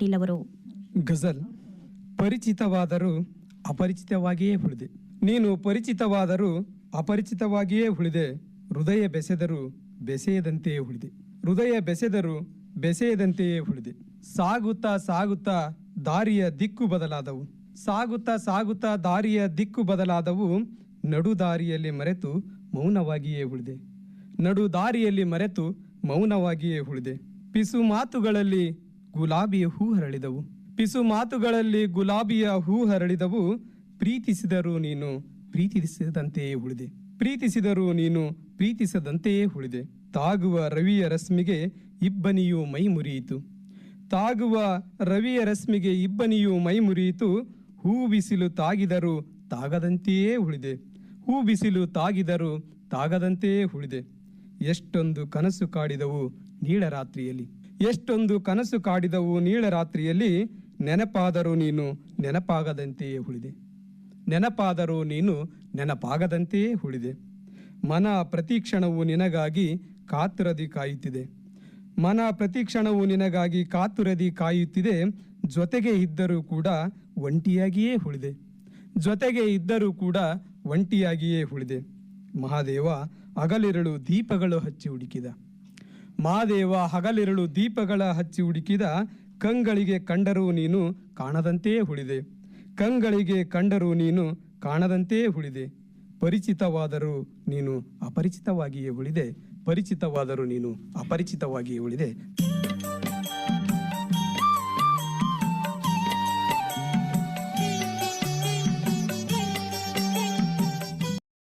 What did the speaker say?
ಪಾಟೀಲ್ ಅವರು. ಗಜಲ್, ಪರಿಚಿತವಾದರೂ ಅಪರಿಚಿತವಾಗಿಯೇ ಉಳಿದೆ. ನೀನು ಪರಿಚಿತವಾದರೂ ಅಪರಿಚಿತವಾಗಿಯೇ ಉಳಿದೆ. ಹೃದಯ ಬೆಸೆದರೂ ಬೆಸೆಯದಂತೆಯೇ ಉಳಿದೆ. ಹೃದಯ ಬೆಸೆದರೂ ಬೆಸೆಯದಂತೆಯೇ ಉಳಿದೆ. ಸಾಗುತ್ತಾ ಸಾಗುತ್ತಾ ದಾರಿಯ ದಿಕ್ಕು ಬದಲಾದವು. ಸಾಗುತ್ತಾ ಸಾಗುತ್ತಾ ದಾರಿಯ ದಿಕ್ಕು ಬದಲಾದವು. ನಡು ದಾರಿಯಲ್ಲಿ ಮರೆತು ಮೌನವಾಗಿಯೇ ಉಳಿದೆ. ನಡು ದಾರಿಯಲ್ಲಿ ಮರೆತು ಮೌನವಾಗಿಯೇ ಉಳಿದೆ. ಪಿಸು ಮಾತುಗಳಲ್ಲಿ ಗುಲಾಬಿಯ ಹೂ ಹರಳಿದವು. ಪಿಸು ಮಾತುಗಳಲ್ಲಿ ಗುಲಾಬಿಯ ಹೂ ಹರಳಿದವು. ಪ್ರೀತಿಸಿದರು ನೀನು ಪ್ರೀತಿಸಿದಂತೆಯೇ ಉಳಿದೆ. ಪ್ರೀತಿಸಿದರು ನೀನು ಪ್ರೀತಿಸದಂತೆಯೇ ಉಳಿದೆ. ತಾಗುವ ರವಿಯ ರಶ್ಮಿಗೆ ಇಬ್ಬನಿಯು ಮೈ ಮುರಿಯಿತು. ತಾಗುವ ರವಿಯ ರಶ್ಮಿಗೆ ಇಬ್ಬನಿಯು ಮೈ ಮುರಿಯಿತು. ಹೂ ಬಿಸಿಲು ತಾಗಿದರೂ ತಾಗದಂತೆಯೇ ಉಳಿದೆ. ಹೂ ಬಿಸಿಲು ತಾಗಿದರೂ ತಾಗದಂತೆಯೇ ಉಳಿದೆ. ಎಷ್ಟೊಂದು ಕನಸು ಕಾಡಿದವು ನೀಳರಾತ್ರಿಯಲ್ಲಿ. ಎಷ್ಟೊಂದು ಕನಸು ಕಾಡಿದವು ನೀಳ ರಾತ್ರಿಯಲ್ಲಿ ನೆನಪಾದರೂ ನೀನು ನೆನಪಾಗದಂತೆಯೇ ಉಳಿದೆ ನೆನಪಾದರೂ ನೀನು ನೆನಪಾಗದಂತೆಯೇ ಉಳಿದೆ ಮನ ಪ್ರತಿಕ್ಷಣವು ನಿನಗಾಗಿ ಕಾತುರದಿ ಕಾಯುತ್ತಿದೆ. ಮನ ಪ್ರತಿಕ್ಷಣವು ನಿನಗಾಗಿ ಕಾತುರದಿ ಕಾಯುತ್ತಿದೆ. ಜೊತೆಗೆ ಇದ್ದರೂ ಕೂಡ ಒಂಟಿಯಾಗಿಯೇ ಉಳಿದೆ ಜೊತೆಗೆ ಇದ್ದರೂ ಕೂಡ ಒಂಟಿಯಾಗಿಯೇ ಉಳಿದೆ ಮಹಾದೇವ ಹಗಲಿರಳು ದೀಪಗಳು ಹಚ್ಚಿ ಹುಡುಕಿದ. ಮಹಾದೇವ ಹಗಲಿರುಳು ದೀಪಗಳ ಹಚ್ಚಿ ಹುಡುಕಿದ ಕಂಗಳಿಗೆ ಕಂಡರೂ ನೀನು ಕಾಣದಂತೆಯೇ ಉಳಿದೆ ಕಂಗಳಿಗೆ ಕಂಡರೂ ನೀನು ಕಾಣದಂತೆಯೇ ಉಳಿದೆ ಪರಿಚಿತವಾದರೂ ನೀನು ಅಪರಿಚಿತವಾಗಿಯೇ ಉಳಿದೆ. ಪರಿಚಿತವಾದರೂ ನೀನು ಅಪರಿಚಿತವಾಗಿಯೇ ಉಳಿದೆ.